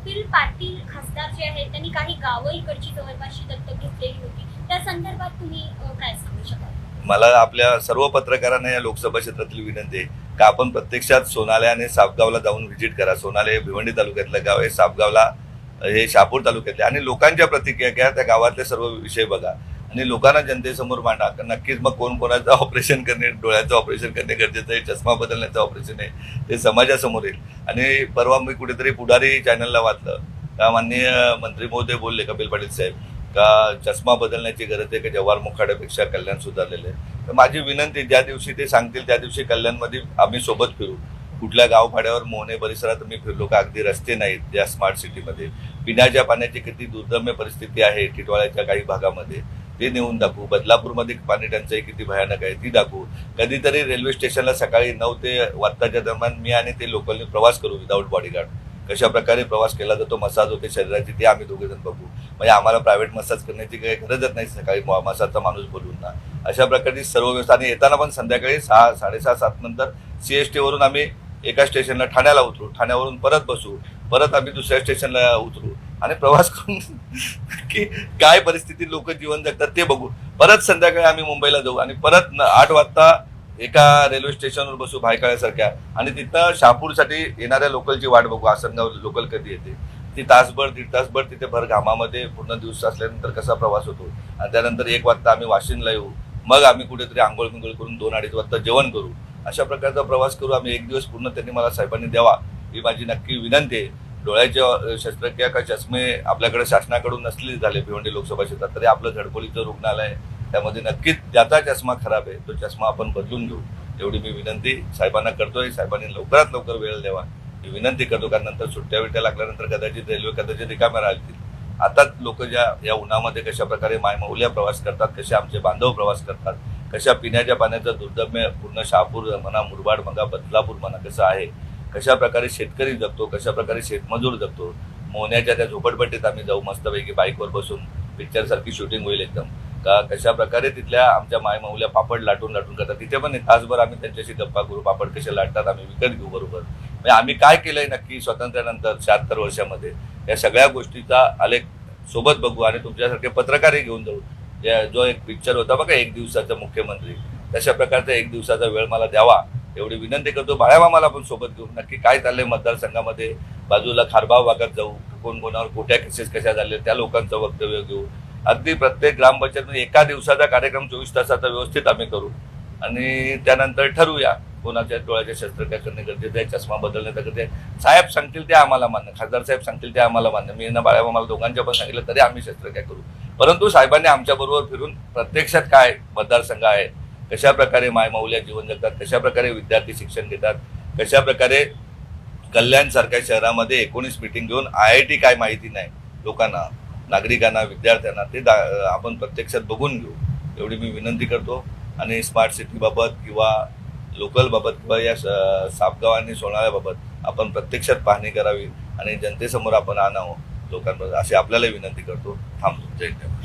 कपिल पाटील खासदार जे आहेत त्यांनी काही गावं इकडची जवळपासची दत्तक घेतलेली होती. त्या संदर्भात तुम्ही काय सांगू शकाल? मला आपल्या सर्व पत्रकारांना या लोकसभा क्षेत्रातील विनंती आहे का आपण प्रत्यक्षात सोनाल्या आणि सापगावला जाऊन व्हिजिट करा. सोनाले हे भिवंडी तालुक्यातलं गाव आहे सापगावला हे शहापूर तालुक्यातले आणि लोकांच्या प्रतिक्रिया घ्या त्या गावातले सर्व विषय बघा. आणि लोकांना जनतेसमोर मांडा. कारण नक्कीच मग कोण कोणाचं ऑपरेशन करणे डोळ्याचं ऑपरेशन करणे गरजेचं आहे चष्मा बदलण्याचं ऑपरेशन आहे ते समाजासमोर येईल. आणि परवा मी कुठेतरी पुढारी चॅनलला वाचलं. का माननीय मंत्री महोदय बोलले कपिल पाटील साहेब का चष्मा बदलण्याची गरज आहे का? जव्हार मुखाड्यापेक्षा कल्याण सुधारलेलं आहे. तर माझी विनंती ज्या दिवशी ते सांगतील त्या दिवशी कल्याणमध्ये आम्ही सोबत फिरू. कुठल्या गावफाड्यावर मोहने परिसरात मी फिरलो का? अगदी रस्ते नाहीत या स्मार्ट सिटीमध्ये पिण्याच्या पाण्याची किती दुर्दम्य परिस्थिती आहे टिटवाळ्याच्या काही भागामध्ये. ते नेऊन दाखवू. बदलापूरमध्ये पाणी टंचाई किती भयानक आहे ती दाखवू. कधीतरी रेल्वे स्टेशनला सकाळी नऊ ते वाजताच्या दरम्यान मी आणि ते लोकलने प्रवास करू विदाऊट बॉडीगार्ड कशा प्रकारे प्रवास केला जातो मसाज होते शरीराची ते आम्ही दोघे जण बघू. म्हणजे आम्हाला प्रायव्हेट मसाज करण्याची काही गरजच नाही सकाळी मसाजचा माणूस बोलून ना. अशा प्रकारची सर्व व्यवस्था आणि येताना पण संध्याकाळी सहा साडेसहा सात नंतर सी एस टीवरून आम्ही एका स्टेशनला ठाण्याला उतरू. ठाण्यावरून परत बसू. परत आम्ही दुसऱ्या स्टेशनला उतरू. आणि प्रवास करून की काय परिस्थितीत लोक जीवन जगतात ते बघू. परत संध्याकाळी आम्ही मुंबईला जाऊ आणि परत न- आठ वाजता एका रेल्वे स्टेशनवर बसू भायकाळ्यासारख्या आणि तिथं शहापूरसाठी येणाऱ्या लोकलची वाट बघू. आसनगाव लोकल कधी येते? ती तासभर दीड तासभर तिथे भर घामामध्ये पूर्ण दिवस असल्यानंतर कसा प्रवास होतो? आणि त्यानंतर एक वाजता आम्ही वाशिमला येऊ. मग आम्ही कुठेतरी आंघोळ बिंघोळ करून दोन अडीच वाजता जेवण करू. अशा प्रकारचा प्रवास करू. आम्ही एक दिवस पूर्ण त्यांनी मला साहेबांनी द्यावा. ही माझी नक्की विनंती आहे. डोळ्याच्या शस्त्रक्रिया का चष्मे आपल्याकडे शासनाकडून नसले झाले भिवंडी लोकसभा क्षेत्रात तरी आपलं झडकोलीचं रुग्णालय आहे. त्यामध्ये नक्कीच ज्याचा चष्मा खराब आहे. तो चष्मा आपण बदलून घेऊ. एवढी मी विनंती साहेबांना करतोय. साहेबांनी लवकरात लवकर वेळ द्यावा. मी विनंती करतो कारण नंतर सुट्ट्या बिट्ट्या लागल्यानंतर कदाचित रेल्वे कदाचित रिकाम्या राहतील आताच लोक ज्या या उन्हामध्ये कशा प्रकारे मायमौल्या प्रवास करतात कसे आमचे बांधव प्रवास करतात कशा पिण्याच्या पाण्याचं दुर्दम्य पूर्ण शहापूर म्हणा मुरबाड म्हणा बदलापूर म्हणा कसं आहे कशा प्रकारे शेतकरी जगतो कशा प्रकारे शेतमजूर जगतो मोहण्याच्या त्या झोपडपट्टीत आम्ही जाऊ मस्तपैकी बाईकवर बसून पिक्चरसारखी शूटिंग होईल एकदम. का कशा प्रकारे तिथल्या आमच्या मायमाऊल्या पापड लाटून लाटून करतात तिथे पण एक तासभर आम्ही त्यांच्याशी गप्पा करू पापड कसे लाटतात आम्ही विकत घेऊ बरोबर. म्हणजे आम्ही काय केलंय नक्की स्वातंत्र्यानंतर शहात्तर वर्षामध्ये? या सगळ्या गोष्टीचा आलेख सोबत बघू आणि तुमच्यासारखे पत्रकारही घेऊन जाऊ. जो एक पिक्चर होता बघा एक दिवसाचा मुख्यमंत्री. तशा प्रकारचा एक दिवसाचा वेळ मला द्यावा. एवढी विनंती करतो. बाळ्यामामाला पण सोबत घेऊ नक्की काय चाललंय मतदारसंघामध्ये? बाजूला खारबाव भागात जाऊ. कोण कोणावर कोट्या केसेस कशा झाले त्या लोकांचं वक्तव्य घेऊ. अगदी प्रत्येक ग्रामपंचायतमध्ये एका दिवसाचा कार्यक्रम चोवीस तासाचा व्यवस्थित आम्ही करू. आणि त्यानंतर ठरवूया कोणाच्या डोळ्याच्या शस्त्रक्रिया करणे गरजेचं आहे चष्मा बदलणे तर गरजे साहेब सांगतील ते आम्हाला मान्य. खासदार साहेब सांगतील ते आम्हाला मान्य. मी यांना मला दोघांच्या पण सांगितलं तरी आम्ही शस्त्रक्रिया करू. परंतु साहेबांनी आमच्याबरोबर फिरून प्रत्यक्षात काय मतदारसंघ आहे कशाप्रकारे मायमाऊल्या जीवन जगतात कशाप्रकारे विद्यार्थी शिक्षण घेतात कशा प्रकारे शहरामध्ये एकोणीस मिटिंग घेऊन आय आय टी काय माहिती नाही लोकांना नागरिकांना विद्यार्थ्यांना ते दा- आपण प्रत्यक्षात बघून घेऊ. एवढी मी विनंती करतो. आणि स्मार्ट सिटीबाबत किंवा लोकलबाबत किंवा या स- सापगाव आणि सोनाळ्याबाबत आपण प्रत्यक्षात पाहणी करावी आणि जनतेसमोर आपण आणावं लोकांबरोबर. अशी आपल्याला विनंती करतो. थांबतो. जय हिंद.